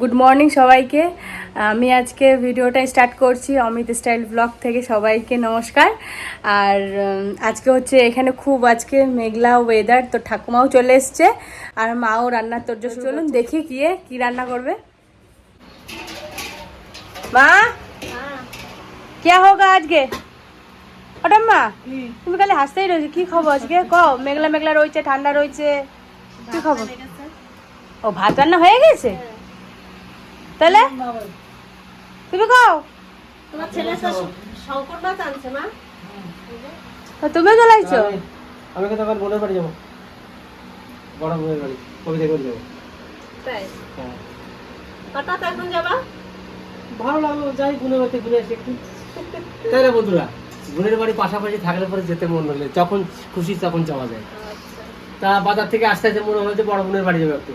Good morning সবাইকে। আমি আজকে ভিডিওটা স্টার্ট করছি অমিত স্টাইল ব্লগ থেকে। সবাইকে নমস্কার। আর আজকে হচ্ছে এখানে খুব আজকে মেঘলা ওয়েদার তো ঠাকুমাও চলে এসছে। আর মাও রান্নার তোর চলুন দেখি গিয়ে কি রান্না করবে। মা! কে হোগা আজকে? ওটা মা তুমি খালি হাসতেই রয়েছে। কি খবর আজকে? ক মেঘলা মেঘলা রয়েছে ঠান্ডা রয়েছে। কি খবর? ও ভাত রান্না হয়ে গেছে? তাহলে? তুমি কও তোমার ছেলে তো শঙ্কর মাছ আনছে না ও, তুমিও চলে আসছো আমি- তো তখন বোনের বাড়ি যাব। বড় বোনের বাড়ি। কবিতা করে যাব। তাই? হ্যাঁ। হঠাৎ এখন যাবা? ভালো লাগল যাই বোনের বাড়িতে ঘুরে আসি একটু। তাই না বন্ধুরা? বোনের বাড়ি পাশাপাশি থাকলে পরে যেতে মন হলে যখন খুশি তখন যাওয়া যায়। তা বাজার থেকে আসতে আসতে মনে হলো যে বড় বোনের বাড়ি যাবে একটু।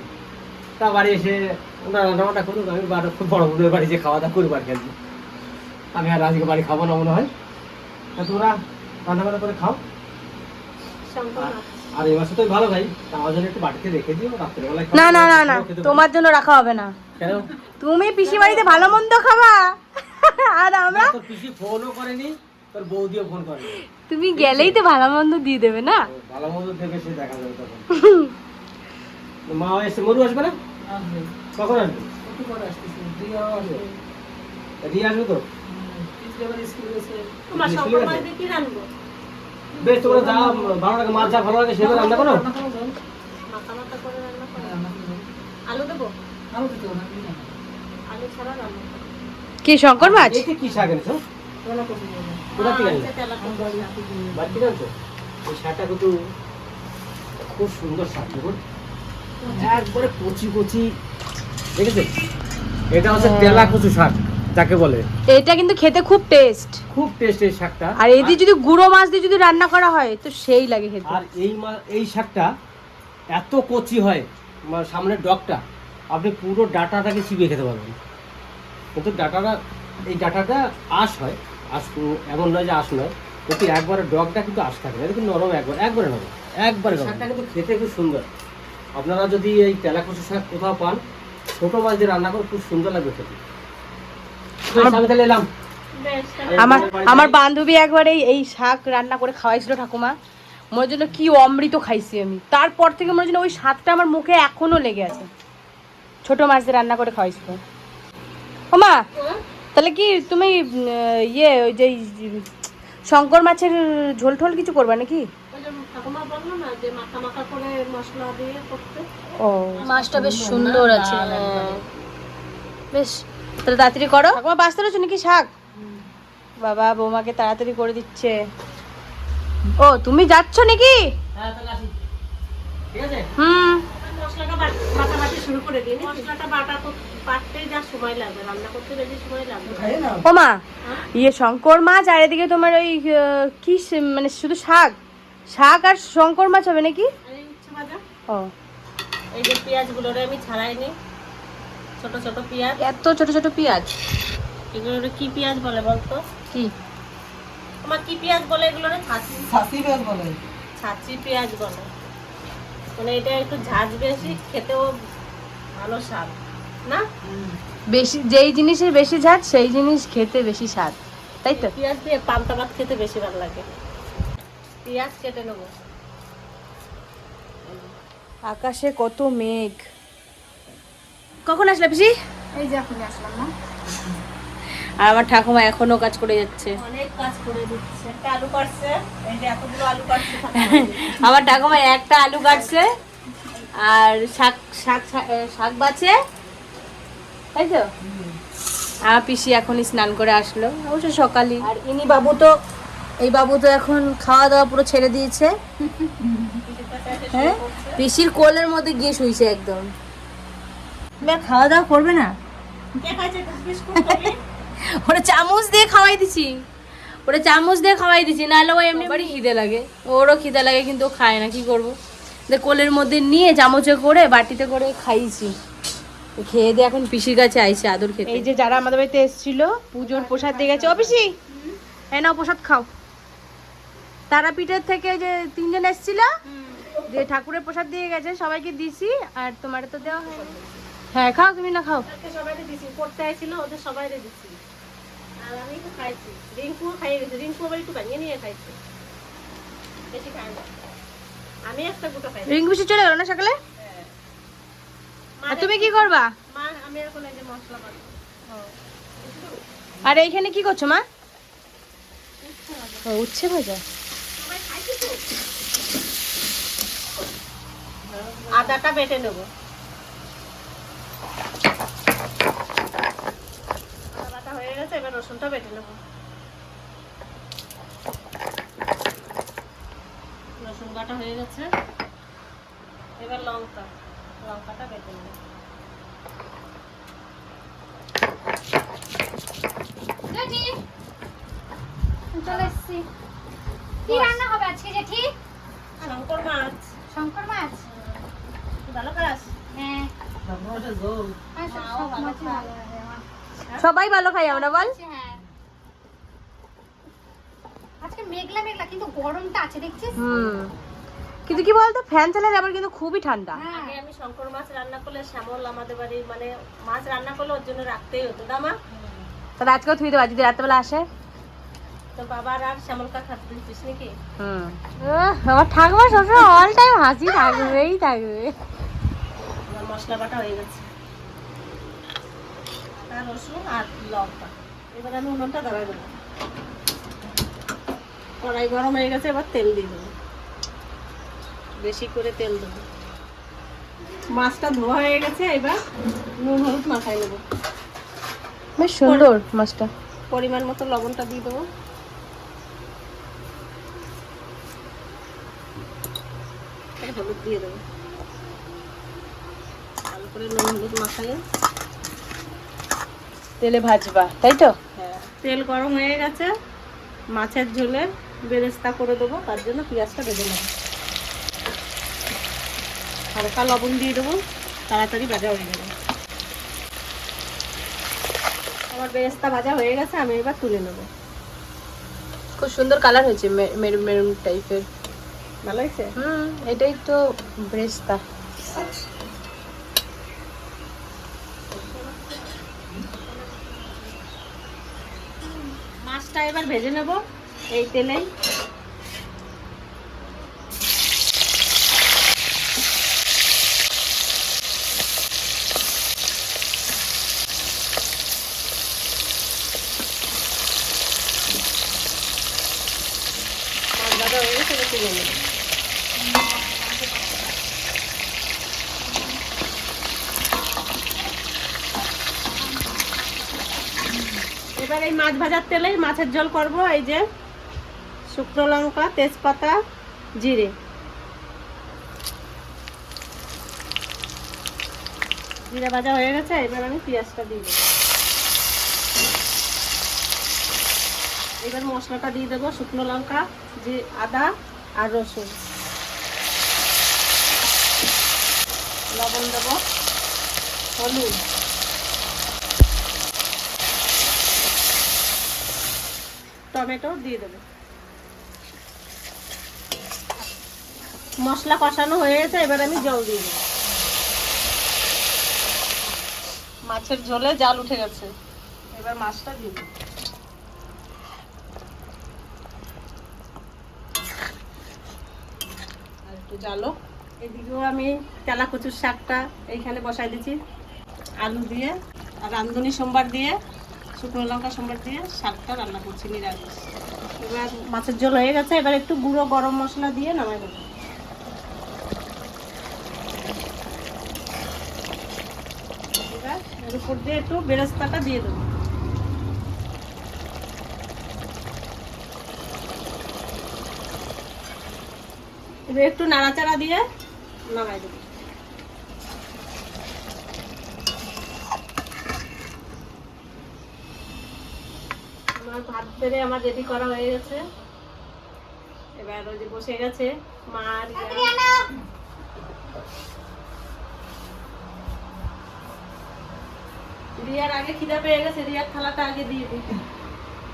তা বাড়ি এসে ওনারা রান্নাবান্না করুক আমি বাড়ি- বড় বোনের বাড়ি যে খাওয়া দাওয়া করব আর কি। আজকে। আমি আর আজকে বাড়ি খাব না মনে হয়। তা তোমরা রান্না বান্না করে খাও। আর এই মাসে তো ভালো ভাই তা আমার জন্য একটু বাড়িতে রেখে দিও রাত্রেবেলায় না না না না তোমার জন্য রাখা হবে না। কেন? তুমি পিসি বাড়িতে ভালো মন্দ খাবা? আর আমরা তোর পিসি ফোনও করেনি তোর বৌদিও ফোন করেনি। তুমি গেলেই তো ভালো মন্দ দিয়ে দেবে না? ভালো মন্দ দেখে সে দেখা যাবে তখন। মা এসে মরু আসবে না? কখন আসবে? রিয়া আসবে তো? বেশ তোমরা যা ভালো লাগে মাছ যা ভালো লাগে সেভাবে রান্না করো। মাথা মাথা করে রান্না করো। আলু ছাড়া রান্না কি শঙ্কর মাছ? কি শাক এনেছো? কোথা থেকে আনলে? আচ্ছা, তেলাপিয়া শাক। বাড়ি থেকে আনছো? এই শাকটা কিন্তু খুব সুন্দর শাক দেখুন। একবারে কচি কচি দেখেছ এটা হচ্ছে তেলা কচু শাক যাকে বলে। এটা কিন্তু খেতে খুব টেস্ট খুব টেস্ট এই শাকটা। আর এই দিয়ে যদি গুঁড়ো মাছ দিয়ে যদি রান্না করা হয় তো সেই লাগে খেতে। আর এই মা- এই শাকটা এত কচি হয় মানে সামনের ডগটা আপনি পুরো ডাটাটাকে চিবিয়ে খেতে পারবেন। কিন্তু ডাটাটা এই ডাটাটা আঁশ হয় আঁশ এমন নয় যে আঁশ নয় কিন্তু একবারে ডগটা কিন্তু আঁশ থাকে না এটা কিন্তু নরম একবার একবারে নরম একবারে শাকটা কিন্তু খেতে খুব সুন্দর। আপনারা যদি এই তেলাকুচি শাক কোথাও পান ছোটো মাছ দিয়ে রান্না করে খুব সুন্দর লাগবে খেতে। আমি তাহলে এলাম। আমার আমার বান্ধবী একবার এই এই শাক রান্না করে খাওয়াইছিল ঠাকুমা। মনে জন্য কি অমৃত খাইছি আমি। তারপর থেকে মনে জন্য ওই স্বাদটা আমার মুখে এখনও লেগে আছে। ছোট মাছ দিয়ে রান্না করে খাওয়াইছিল। ও মা হ্যাঁ? তাহলে কি তুমি ইয়ে ওই যে শঙ্কর মাছের ঝোল ঠোল কিছু করবে নাকি? ঠাকুমা বলল না যে মাখা মাখা করে মশলা দিয়ে করতে? ও। মাছটা বেশ সুন্দর আছে। বেশ তাহলে তাড়াতাড়ি করো। ঠাকুমা বাঁচতে রয়েছে নাকি? শাক? বাবা বৌমাকে তাড়াতাড়ি করে দিচ্ছে। ও তুমি যাচ্ছ নাকি? হ্যাঁ হুম। মশলাটা বাট- বাটাবাটি শুরু করে দিই। মশলাটা বাটা তো যা সময় লাগবে। রান্না করতে বেশি সময় লাগবে। ও মা ইয়ে শঙ্কর মাছ আর এদিকে তোমার ওই কি মানে শুধু শাক? শাক আর শঙ্কর মাছ হবে নাকি? ও। এই যে আমি ছাড়াইনি। ছোট ছোট পেঁয়াজ। এত ছোট ছোট পেঁয়াজ? কি পেঁয়াজ বলে বলতো? কি? আমার কি পেঁয়াজ বলে ছাঁচি পেঁয়াজ বলে। ছাঁচি পেঁয়াজ বলে। মানে এটা একটু ঝাঁজ বেশি খেতেও ভালো স্বাদ। না? বেশি যেই জিনিসের বেশি ঝাঁজ সেই জিনিস খেতে বেশি স্বাদ। তাই তো? পেঁয়াজ দিয়ে পান্তা ভাত খেতে বেশি ভালো লাগে। পেঁয়াজ কেটে নেব। আকাশে কত মেঘ। কখন আসলে পিসি? এই যে এখন আসলাম না আর আমার ঠাকুমা এখনও কাজ করে যাচ্ছে। অনেক কাজ করে দিচ্ছে। একটা আলু কাটছে এই যে এতগুলো আলু কাটছে। আমার ঠাকুমা একটা আলু কাটছে আর শাক শাক শাক বাছে তাই তো? আমার পিসি এখনই স্নান করে আসলো অবশ্য সকালই। আর ইনি বাবু তো এই বাবু তো এখন খাওয়া দাওয়া পুরো ছেড়ে দিয়েছে। হ্যাঁ? পিসির কোলের মধ্যে গিয়ে শুইছে একদম। খাওয়া দাওয়া করবে না? ওরা চামচ দিয়ে খাওয়াই দিছি। ওরা চামচ দিয়ে খাওয়াই দিছি, নাহলে ও এমনি বাড়ি খিদে লাগে। ওরও খিদে লাগে, কিন্তু ও খায় না, কি করব? কোলের মধ্যে নিয়ে চামচে করে বাটিতে করে খাইছি। খেয়ে দিয়ে এখন পিসির কাছে আইছে আদর খেতে। এই যে যারা আমাদের বাড়িতে এসেছিল, পুজোর প্রসাদ দিয়ে গেছে। ও পিসি হ্যাঁ না প্রসাদ খাও। তারাপীঠের থেকে যে তিনজন এসেছিল যে ঠাকুরের প্রসাদ দিয়ে গেছে সবাইকে দিছি আর তোমার তো দেওয়া হয় হ্যাঁ খাও তুমি না খাও। সবাইকে দিছি পড়তে আইছিল ওদের সবাইকে দিছি। আর আমি একটু খাইছি রিঙ্কুও খাইয়ে গেছে রিঙ্কু আবার একটু বানিয়ে নিয়ে খাইছে। বেশি খাই না। আমি একটা গুটো খাই রিঙ্কু পিসি চলে গেল না সকালে? আর তুমি কি করবা? মা আমি এখন এই যে মশলা বানাবো আর এইখানে কি করছ মা? উচ্ছে ভাজা। আদাটা বেটে নেব। আদা বাটা হয়ে গেছে এবার রসুনটা বেটে নেব। রসুন বাটা হয়ে গেছে। এবার লঙ্কা লঙ্কাটা বেটে নেব। চলে এসছি। কি রান্না হবে আজকে জেঠি? শঙ্কর মাছ। শঙ্কর মাছ? সবাই ভালো খাই আমরা বল। হ্যাঁ আজকে মেঘলা মেঘলা কিন্তু গরমটা আছে দেখছিস? হুম। কিন্তু কি বলতো ফ্যান চালালে আবার কিন্তু খুবই ঠান্ডা। হ্যাঁ। আগে আমি শঙ্কর মাছ রান্না করলে শ্যামল আমাদের বাড়ি মানে মাছ রান্না করলে ওর জন্য রাখতেই হতো দামা তাহলে আজকেও যদি রাত্রেবেলা আসে। আমার ঠাকুমা সবসময় অল টাইম হাসি থাকবেই থাকবে। মশলা বাটা হয়ে গেছে। আর রসুন আর লঙ্কা। এবার আমি উনুনটা ধরাই দেবো। কড়াই গরম হয়ে গেছে এবার তেল দিয়ে দেবো। বেশি করে তেল দেবো। মাছটা ধোয়া হয়ে গেছে এবার নুন হলুদ মাখাই নেব। বেশ সুন্দর মাছটা। পরিমাণ মতো লবণটা দিয়ে দেবো। হলুদ দিয়ে দেবো। ভালো করে নুন হলুদ মাখালে। তেলে ভাজবা তাই তো? হ্যাঁ তেল গরম হয়ে গেছে। মাছের ঝোলে বেরেস্তা করে দেবো তার জন্য পেঁয়াজটা ভেজে নেব। হালকা লবণ দিয়ে দেবো তাড়াতাড়ি ভাজা হয়ে যাবে। আমার বেরেস্তা ভাজা হয়ে গেছে আমি এবার তুলে নেব। খুব সুন্দর কালার হয়েছে মেরুন মেরুন টাইপের ভালো হয়েছে? এটাই তো ব্রেস্তা। মাছটা এবার ভেজে নেব এই তেলেই। মাছ ভাজা এবার তুলে এই মাছ ভাজার তেলেই মাছের ঝোল করব, এই যে শুকনো লঙ্কা, তেজপাতা, জিরে। জিরে ভাজা হয়ে গেছে, এবার আমি পেঁয়াজটা দিয়ে দেবো। এবার মশলাটা দিয়ে দেবো, শুকনো লঙ্কা, যে আদা আর রসুন। লবণ দেবো, হলুদ। টমেটো দিয়ে দেবো। মশলা কষানো হয়ে গেছে, এবার আমি জল দিয়ে দেবো। মাছের ঝোলে জাল উঠে গেছে। এবার মাছটা দিয়ে দেবো। একটু জালো এদিকেও আমি তেলা কচুর শাকটা এইখানে বসাই দিচ্ছি। আলু দিয়ে, আর রান্ধুনি সোমবার দিয়ে শুকনো লঙ্কা সোমবার দিয়ে শাকটা রান্না করছি, নিরামিষ। এবার মাছের ঝোল হয়ে গেছে, এবার একটু গুঁড়ো গরম মশলা দিয়ে নামাই দেবো। এবার এর উপর দিয়ে একটু বেরেস্তাটা দিয়ে দেবো। এবার একটু নাড়াচাড়া দিয়ে নামাই দেবো। আমার ভাত বেড়ে আমার রেডি করা হয়ে গেছে। এবার ওই যে বসে গেছে মা রিয়ার আগে খিদা পেয়ে গেছে রিয়ার থালাটা আগে দিয়ে দিই।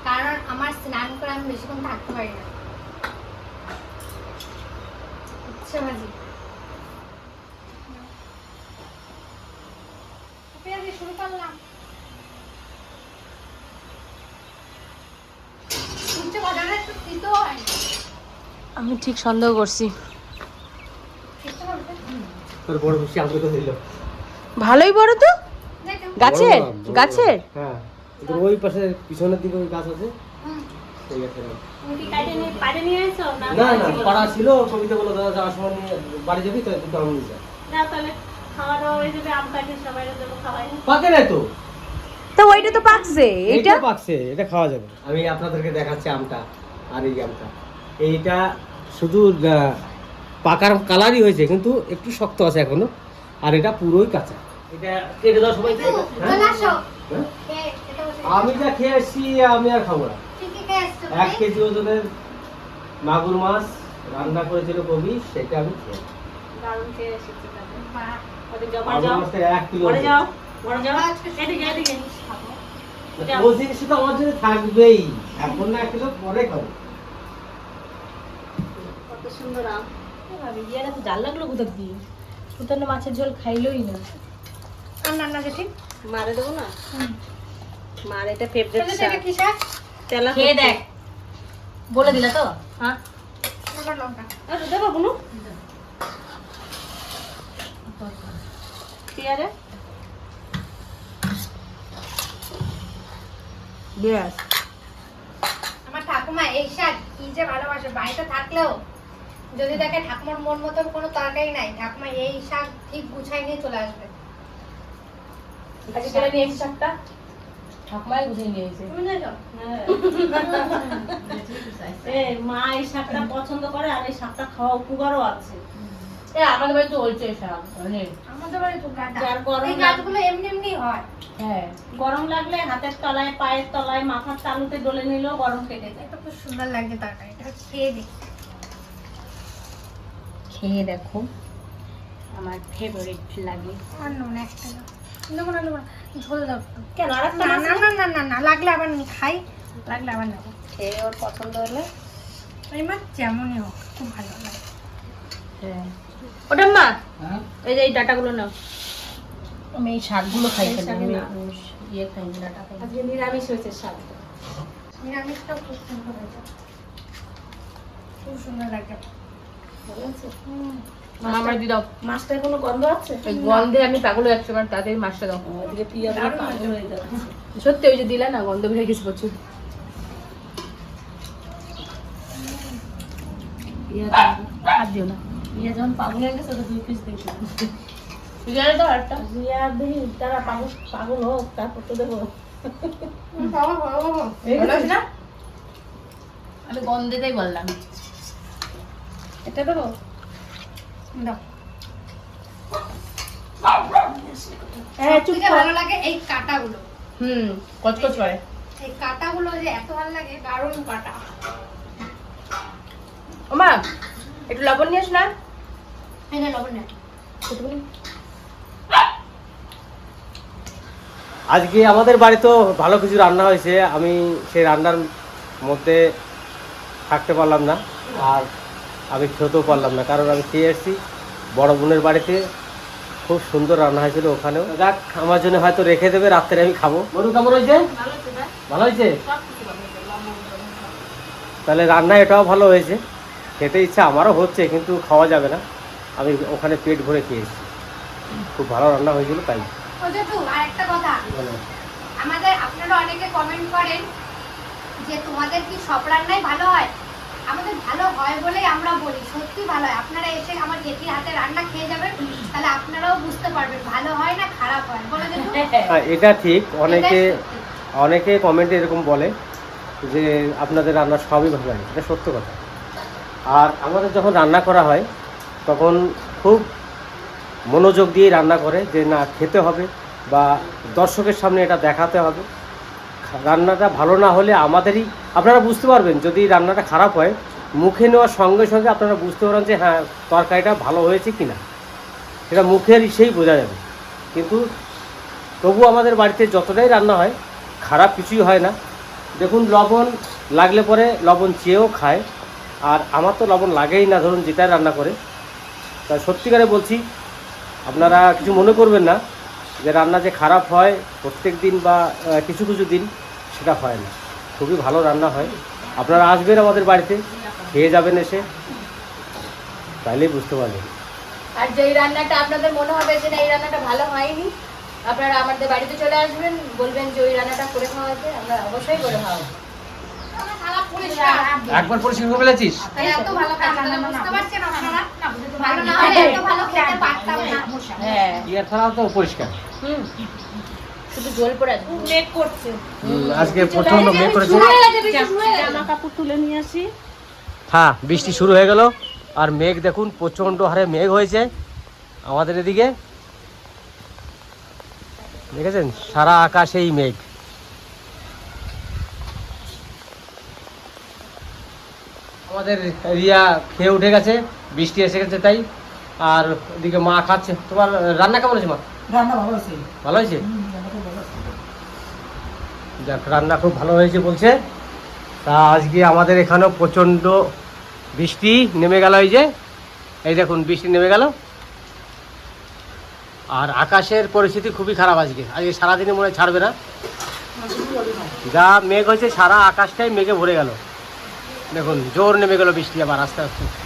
কারণ আমার স্নান করে আমি বেশিক্ষণ থাকতে পারি না। উচ্ছে ভাজি শুরু করলাম উচ্চ বাজারে একটু তিতো হয় আমি ঠিক সন্দেহ করছি। ভালোই বড় তো? গাছের? বড় গাছের? হ্যাঁ। ওই পাশে পিছনের দিকে ওই গাছ আছে? না। না না না পাড়া ছিল কবিতা বলে দাদা যাওয়ার সময় নিয়ে বাড়ি যাবি তো একটু আম নিয়ে যা। না তাহলে খাওয়া দাওয়া হয়ে যাবে আম কাটে সবাই দেবো খাওয়াই। পাকে নাই তো? তো ওইটা তো পাকছে পাকছে এটা খাওয়া যাবে। আমি আপনাদেরকে দেখাচ্ছি আমটা আর এই আমটা। এইটা শুধু পাকার কালারই হয়েছে কিন্তু একটু শক্ত আছে এখনও আর এটা পুরোই কাঁচা। এটা কেটে দাও সবাই হ্যাঁ? বসে আমি যা খেয়ে এসছি আমি আর খাব না। এক? কেজি ওজনের মাগুর মাছ রান্না করেছিল কবি সেটা আমি খেয়ে থাকবেই। এখন না এক কিলো পরে খাব। কত সুন্দর আম। ইয়ারা তো জাল লাগল কোথা দিয়ে কোথাও না মাছের ঝোল খাইলোই না। আর রান্না জেঠি মারে দেবো না? মার এটা ফেভারিট চলে এটা কি শাক? তেলা খেয়ে দেখ। বলে দিলা তো? হ্যাঁ। লঙ্কা। দেবো পেয়ারে? আমার ঠাকুমা এই শাক কি যে ভালোবাসে বাড়িতে থাকলেও যদি দেখে ঠাকুমার মন মতন কোনো তরকারি নাই ঠাকুমা এই শাক ঠিক গুছাই নিয়ে চলে আসবে। আজকে কেটে নিয়ে এসেছি শাকটা? ঠাকুমাই বুঝে নিয়ে এসেছে তুমি জানো মা এই শাকটা পছন্দ করে আর এই শাকটা খাওয়া উপকারও আছে। আমাদের বাড়িতে শাক অনেক আমাদের গরম এই গাছগুলো এমনি এমনি হয়। হ্যাঁ। গরম লাগলে হাতের তলায় পায়ের তলায় মাথার তালুতে ডলে নিলেও গরম কেটে যায়। এটা খুব সুন্দর লাগে তরকারিটা খেয়ে খেয়ে দেখো। আমার ফেভারিট লাগে। আর নুন একটা। নেব না নেব না ঝোল দাও কেন আর না না না না? না না লাগলে আবার নি খাই লাগলে আবার নেব। খেয়ে ওর পছন্দ হলে। এই মাছ যেমনই হোক খুব ভালো লাগে। হ্যাঁ। ওটা মা হ্যাঁ? এই যে এই ডাটাগুলো নাও। আমি এই শাকগুলো খাই আমি। ইয়ে খাই না, ডাটা খাই। আজকে নিরামিষ হয়েছে শাকটা নিরামিষটাও খুব সুন্দর হয়েছে। খুব সুন্দর লাগে। দাও। মাছটার কোনো গন্ধ আছে? এই গন্ধে আমি পাগল হয়ে যাচ্ছি আমার তাড়াতাড়ি মাছটা দাও। ওদিকে পিঁয়াজ পাগল হয়ে যাচ্ছে। সত্যি ওই যে দিলা না গন্ধ বেড়ে গেছে প্রচুর। আর দিও না। পিঁয়াজ যখন পাগল হয়ে গেছে তো দুই পিস দেখি। বিরিয়ানি দাও একটা রিয়া দেখি তারা পাগল পাগল হোক তারপর তো দেবো। বাবা বাবা বাবা ভালো আছে না? আমি গন্ধেতেই বললাম। এটা দেবো? দাও। হ্যাঁ চুপ ভালো লাগে এই কাটাগুলো। হুম কচকচ করে। এই কাটাগুলো যে এত ভালো লাগে দারুণ কাটা। ও মা একটু লবণ নিয়ে না। লবণ আজকে আমাদের বাড়িতেও ভালো কিছু রান্না হয়েছে। আমি সেই রান্নার মধ্যে থাকতে পারলাম না। আর আমি খেতেও পারলাম না। কারণ আমি খেয়ে এসেছি বড় বোনের বাড়িতে খুব সুন্দর রান্না হয়েছিল ওখানেও। যাক আমার জন্য হয়তো রেখে দেবে রাত্রে আমি খাব। বলুন কেমন হয়েছে? ভালো হয়েছে তাহলে রান্না এটাও ভালো হয়েছে। খেতে ইচ্ছা আমারও হচ্ছে কিন্তু খাওয়া যাবে না। আমি ওখানে পেট ভরে খেয়েছি খুব ভালো রান্না হয়েছিল তাই। কথা। আমাদের আপনারা অনেকে কমেন্ট করেন যে তোমাদের কি সব রান্নাই ভালো হয়? আমাদের ভালো হয় বলেই আমরা বলি সত্যি ভালো হয়। আপনারা এসে আমার জেঠির হাতে রান্না খেয়ে যাবেন তাহলে আপনারাও বুঝতে পারবেন ভালো হয় না খারাপ হয়। বলে হ্যাঁ এটা ঠিক। অনেকে। অনেকে কমেন্টে এরকম বলে যে আপনাদের রান্না সবই ভালো লাগে এটা সত্য কথা। আর আমাদের যখন রান্না করা হয় তখন খুব মনোযোগ দিয়ে রান্না করে যে না খেতে হবে বা দর্শকের সামনে এটা দেখাতে হবে। রান্নাটা ভালো না হলে আমাদেরই, আপনারা বুঝতে পারবেন, যদি রান্নাটা খারাপ হয়, মুখে নেওয়ার সঙ্গে সঙ্গে আপনারা বুঝতে পারেন যে হ্যাঁ তরকারিটা ভালো হয়েছে কি না সেটা মুখের ইসেই বোঝা যাবে। কিন্তু তবু আমাদের বাড়িতে যতটাই রান্না হয়, খারাপ কিছুই হয় না। দেখুন, লবণ লাগলে পরে লবণ চেয়েও খায়। আর আমার তো লবণ লাগেই না, ধরুন যেটা রান্না করে। তা সত্যিকারে বলছি, আপনারা কিছু মনে করবেন না যে, রান্না যে খারাপ হয় প্রত্যেক দিন বা কিছু কিছু দিন সেটা হয় না। খুবই ভালো রান্না হয়। আপনারা আসবেন আমাদের বাড়িতে খেয়ে যাবেন এসে। তাইলেই বুঝতে পারবেন। আর যেই রান্নাটা আপনাদের মনে হবে যে না এই রান্নাটা ভালো হয়নি আপনারা আমাদের বাড়িতে চলে আসবেন বলবেন যে ওই রান্নাটা করে খাওয়া খাওয়াতে আমরা অবশ্যই করে খাওয়াবো। একবার পরিষ্কার করে ফেলেছিস? এত ভালো কাজ তাহলে বুঝতে পারছেন আপনারা? ভালো না হলে এত ভালো খেতে পারতাম না। হ্যাঁ। ইয়ার ছাড়াও তো পরিষ্কার। হুম। শুধু জল পড়ে আছে। মেঘ করছে। আজকে প্রচণ্ড মেঘ করেছে। শুরু হয়ে বৃষ্টি শুরু হয়ে গেছে। জামা কাপড় তুলে নিয়ে আসি। হ্যাঁ বৃষ্টি শুরু হয়ে গেল আর মেঘ দেখুন প্রচণ্ড হারে মেঘ হয়েছে আমাদের এদিকে। দেখেছেন? সারা আকাশেই মেঘ। আমাদের রিয়া খেয়ে উঠে গেছে বৃষ্টি এসে গেছে তাই। আর ওদিকে মা খাচ্ছে। তোমার রান্না কেমন হয়েছে মা? রান্না ভালো আছে ভালো হয়েছে হুম, রান্না খুব ভালো আছে। যাক, রান্না খুব ভালো হয়েছে বলছে। তা আজকে আমাদের এখানেও প্রচণ্ড বৃষ্টি নেমে গেল এই যে। এই দেখুন, বৃষ্টি নেমে গেল। আর আকাশের পরিস্থিতি খুবই খারাপ আজকে। আজকে সারাদিনে মনে হয় ছাড়বে না। যা মেঘ হয়েছে, সারা আকাশটাই মেঘে ভরে গেল। দেখুন, জোর নেমে গেল বৃষ্টি আবার আস্তে আস্তে।